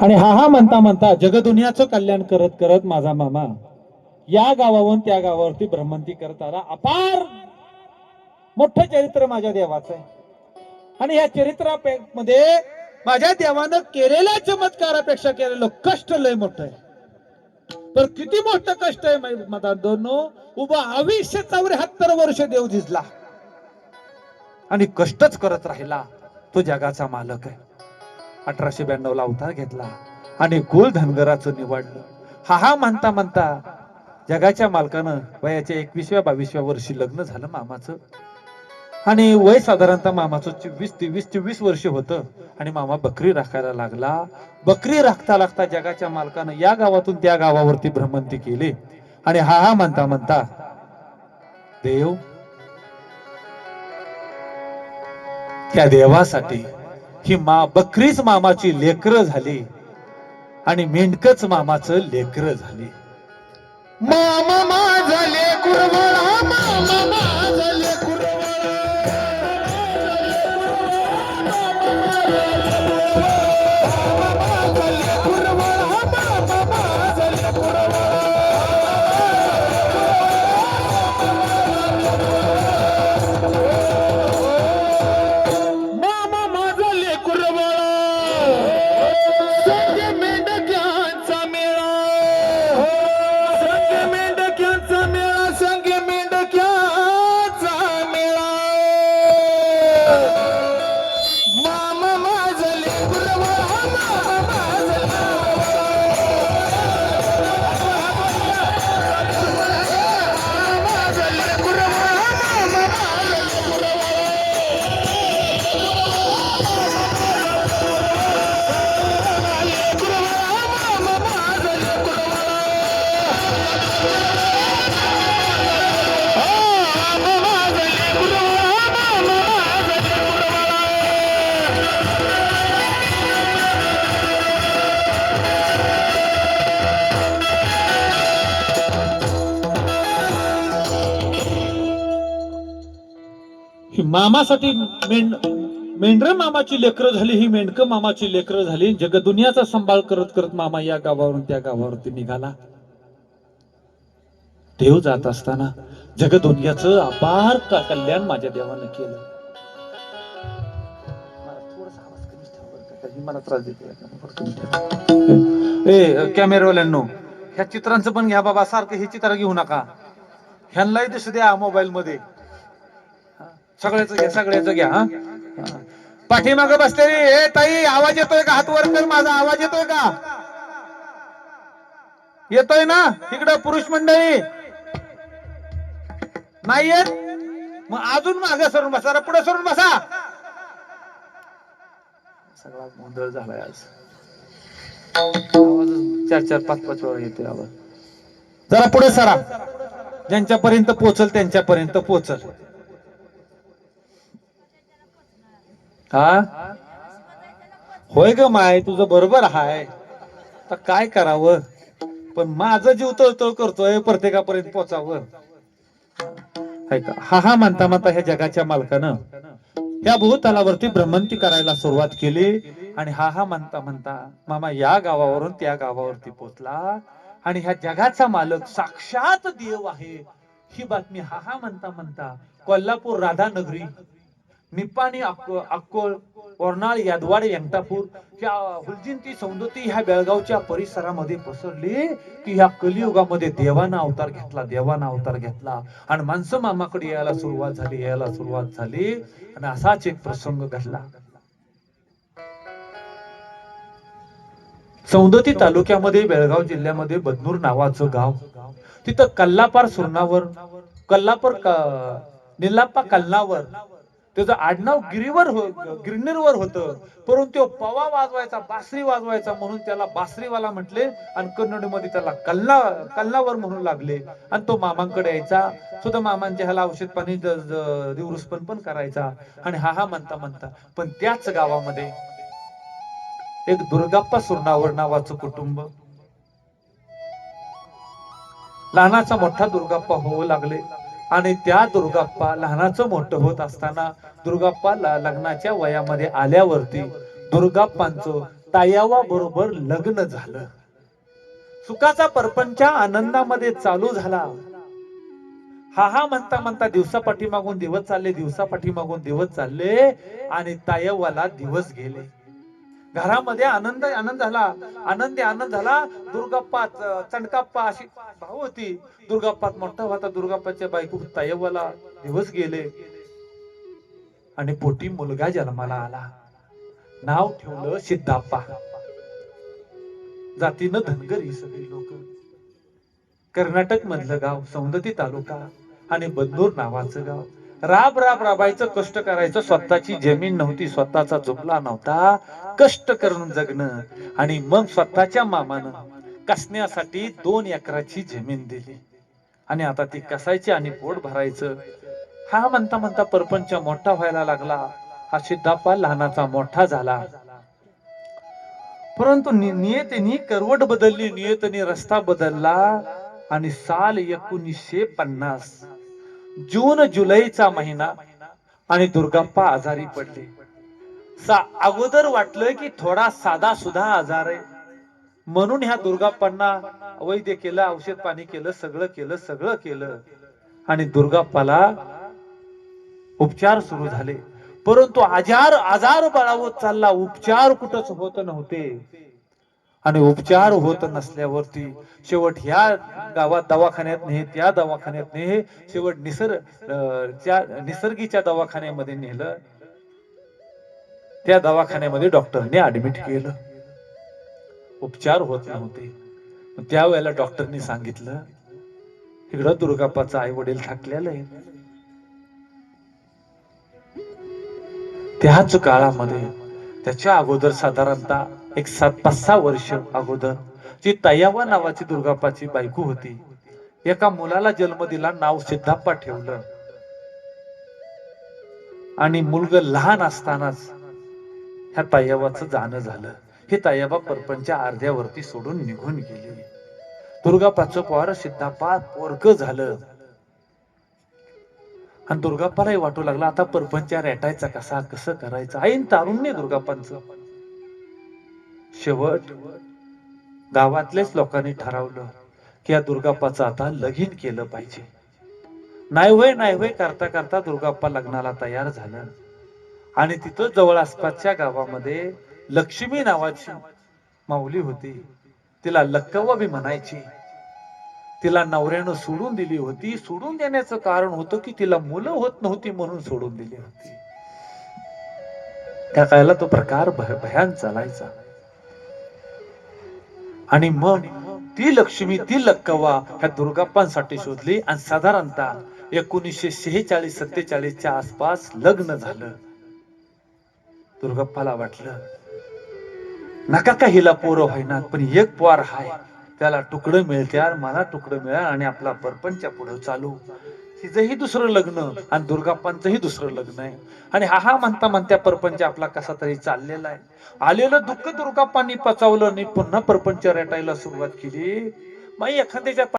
आणि हा हा म्हणता म्हणता जगदुनियाचं कल्याण करत करत माझा मामा या गावावरून त्या गावावरती भ्रमंती करत आला. अपार मोठं चरित्र माझ्या देवाचं आहे. आणि या चरित्रामध्ये माझ्या देवानं केलेल्या चमत्कारापेक्षा केलेलं कष्ट लय मोठं आहे. तर किती मोठं कष्ट आहे माझा दोन उभा आयुष्य चौऱ्याहत्तर वर्ष देव झिजला. आणि कष्टच करत राहिला तो जगाचा मालक आहे. अठराशे ब्याण्णवला अवतार घेतला आणि कुल धनगराचं निवडलं. हा हा म्हणता म्हणता जगाच्या मालकानं वयाच्या एकविसव्या बावीसव्या वर्षी लग्न झालं मामाचं. आणि वय साधारणतः मामाचं चोवीस तेवीस चोवीस वर्ष होतं. आणि मामा बकरी राखायला लागला. बकरी राखता लागता जगाच्या मालकानं या गावातून त्या गावावरती भ्रमंती केली. आणि हा हा म्हणता म्हणता देव त्या देवासाठी ही मा बकरीच मामाची लेकर झाली. आणि मेंढकच मामाचं लेकर झाली. मामा माझा लेकुर मामा माझा लेकुर. ही मामासाठी मेंढ मेंढर मामाची लेकरं झाली ही मेंढक मामाची लेकरं झाली. जगदुनियाचा सांभाळ करत करत मामा या गावावरून त्या गावावरती निघाला. देव जात असताना जगदुनियाच अपार का- कल्याण माझ्या देवानं केलं. मला त्रास देते ए कॅमेरावाल्यांनो ह्या चित्रांचं पण घ्या बाबा सारखं हे चित्र घेऊ नका. ह्यांनाही दिसू द्या मोबाईल मध्ये सगळ्याच घ्या सगळ्याच घ्या हा? पाठीमाग बसलेली ए ताई आवाज येतोय का? हात वर कर माझा आवाज येतोय का? येतोय ना? तिकडं पुरुष मंडळी. नाही येत? मग अजून माग सरून बसा पुढे सरून बसा. सगळा गोंधळ झालाय आज. आवाज चार चार पाच पाच वेळा येतोय आवाज. जरा पुढे सरा. ज्यांच्यापर्यंत पोचल त्यांच्यापर्यंत पोचल. हा? होय ग माय तुझं बरोबर हाय. तर काय करावं? पण माझं जीव तळतळ करतोय प्रत्येकापर्यंत पोचावं. हा हा म्हणता म्हणता ह्या जगाच्या मालकानं. या भूतलावरती भ्रमंती करायला सुरुवात केली आणि हा हा म्हणता म्हणता मामा या गावावरून त्या गावावरती पोचला आणि ह्या जगाचा मालक साक्षात देव आहे. ही बातमी हा हा म्हणता म्हणता कोल्हापूर राधानगरी निपाणी अक्को- अक्कोळ वर्णाळ यादवाड व्यंगटापूर ह्या हुलजिंती सौंदती ह्या बेळगावच्या परिसरामध्ये पसरली की ह्या कलियुगामध्ये देवाना अवतार घेतला देवाना अवतार घेतला. आणि माणसं मामाकडे यायला सुरुवात झाली यायला सुरुवात झाली. आणि असाच एक प्रसंग घडला. सौंदती तालुक्यामध्ये बेळगाव जिल्ह्यामध्ये बदनूर नावाचं गाव. तिथं कल्लापार सुरणावर कल्लापर निल्लाप्पा कल्लावर त्याचं आडनाव गिरीवर हो गिरणीरवर होतं. परंतु तो पवा वाजवायचा बासरी वाजवायचा म्हणून त्याला बासरीवाला म्हटले आणि कन्नडमध्ये त्याला कल्ला कल्लावर म्हणून लागले. आणि तो मामांकडे यायचा. सुद्धा मामांच्या ह्याला औषध पाणी द- दिवरुसपण पण करायचा. आणि हा हा म्हणता म्हणता पण त्याच गावामध्ये एक दुर्गाप्पा सुरणावर नावाचं कुटुंब. लहानाचा मोठा दुर्गाप्पा होऊ लागले. आणि त्या दुर्गाप्पा लहानाचं मोठं होत असताना दुर्गाप्पाला लग्नाच्या वयामध्ये आल्यावरती दुर्गाप्पांचं तायावा बरोबर लग्न झालं. सुखाचा परपंच आनंदामध्ये चालू झाला. हा हा म्हणता म्हणता दिवसा पाठीमागून दिवस चालले दिवसा पाठीमागून दिवस चालले आणि तायवाला दिवस गेले. घरामध्ये आनंद आनंद झाला. आनंदी आनंद झाला. दुर्गाप्पा चणकाप्पा अशी भाऊ होती. दुर्गाप्पात मोठा होता. दुर्गाप्पाच्या बायको तायवाला दिवस गेले. आणि पोटी मुलगा जन्माला आला. नाव ठेवलं सिद्धाप्पा. जातीनं धनगरी सगळी लोक. कर्नाटक मधलं गाव सौंदती तालुका आणि बंदूर नावाचं गाव. राब राब राबायचं कष्ट करायचं. स्वतःची जमीन नव्हती स्वतःचा झोपला नव्हता. कष्ट करून जगणं. आणि मग स्वतःच्या मामानं कसण्यासाठी दोन एकराची जमीन दिली. आणि आता ती कसायची आणि पोट भरायचं. हा म्हणता म्हणता परपंच मोठा व्हायला लागला. हा सिद्धाप्पा लहानाचा मोठा झाला. परंतु नि- नियतीने करवट बदलली. नियतीने रस्ता बदलला. आणि साल एकोणीसशे पन्नास जून जुलैचा महिना आणि दुर्गाप्पा आजारी पडले. सा अगोदर वाटलं की थोडा साधा सुद्धा आजार आहे. म्हणून ह्या दुर्गाप्पांना वैद्य केलं औषध पाणी केलं सगळं केलं सगळं केलं. आणि दुर्गाप्पाला उपचार सुरू झाले. परंतु आजार आजार बळावत चालला. उपचार कुठंच होत नव्हते. आणि उपचार होत नसल्यावरती शेवट ह्या गावात दवाखान्यात ने त्या दवाखान्यात ने शेवट निसर्ग निसर्गीच्या दवाखान्यामध्ये नेलं त्या दवाखान्यामध्ये डॉक्टरने ऍडमिट केलं. उपचार होत नव्हते. त्यावेळेला डॉक्टरनी सांगितलं इकडं दुर्गाप्पाचा आई वडील थकलेलं आहे. त्याच काळामध्ये त्याच्या अगोदर साधारणतः एक सात पाच सहा वर्ष अगोदर जी तयावा नावाची दुर्गाप्पाची बायको होती. एका मुलाला जन्म दिला नाव सिद्धाप्पा ठेवलं. आणि मुलग लहान असतानाच ह्या तायवाचं जाणं झालं. हे तयाबा परपंच्या अर्ध्यावरती सोडून निघून गेली. दुर्गापाचं पोर सिद्धाप्पा पोरग झालं. आणि दुर्गाप्पालाही वाटू लागला आता परपंचा रेटायचा कसा कसं करायचं? ऐन तारुण्य दुर्गाप्पांचं. शेवट गावातल्याच लोकांनी ठरवलं की या दुर्गाप्पाचं आता लगीन केलं पाहिजे. नाही होय नाही होय करता करता दुर्गाप्पा लग्नाला तयार झालं. आणि तिथं जवळ आसपासच्या गावामध्ये लक्ष्मी नावाची माऊली होती. तिला लक्कव बी म्हणायची. तिला नवऱ्यानं सोडून दिली होती. सोडून देण्याचं कारण होतं की तिला मुलं होत नव्हती म्हणून सोडून दिली होती. त्या काळाला तो प्रकार भयान चालायचा. आणि मग ती लक्ष्मी ती लक्कवा ह्या दुर्गाप्पांसाठी शोधली आणि साधारणतः एकोणीसशे शेहेचाळीस सत्तेचाळीसच्या आसपास लग्न झालं. दुर्गप्पाला वाटलं नका का हिला पोरं व्हायना पण एक पोर हाय त्याला तुकडं मिळत्या मला तुकडं मिळा आणि आपला परपंच पुढे चालू. तिचंही दुसरं लग्न आणि दुर्गाप्पांचंही दुसरं लग्न आहे. आणि हा हा म्हणता म्हणत्या परपंच आपला कसा तरी चाललेला आहे. आलेलं दुःख दुर्गाप्पांनी पचावलं आणि पुन्हा परपंच रेटायला सुरुवात केली. मग एखाद्याच्या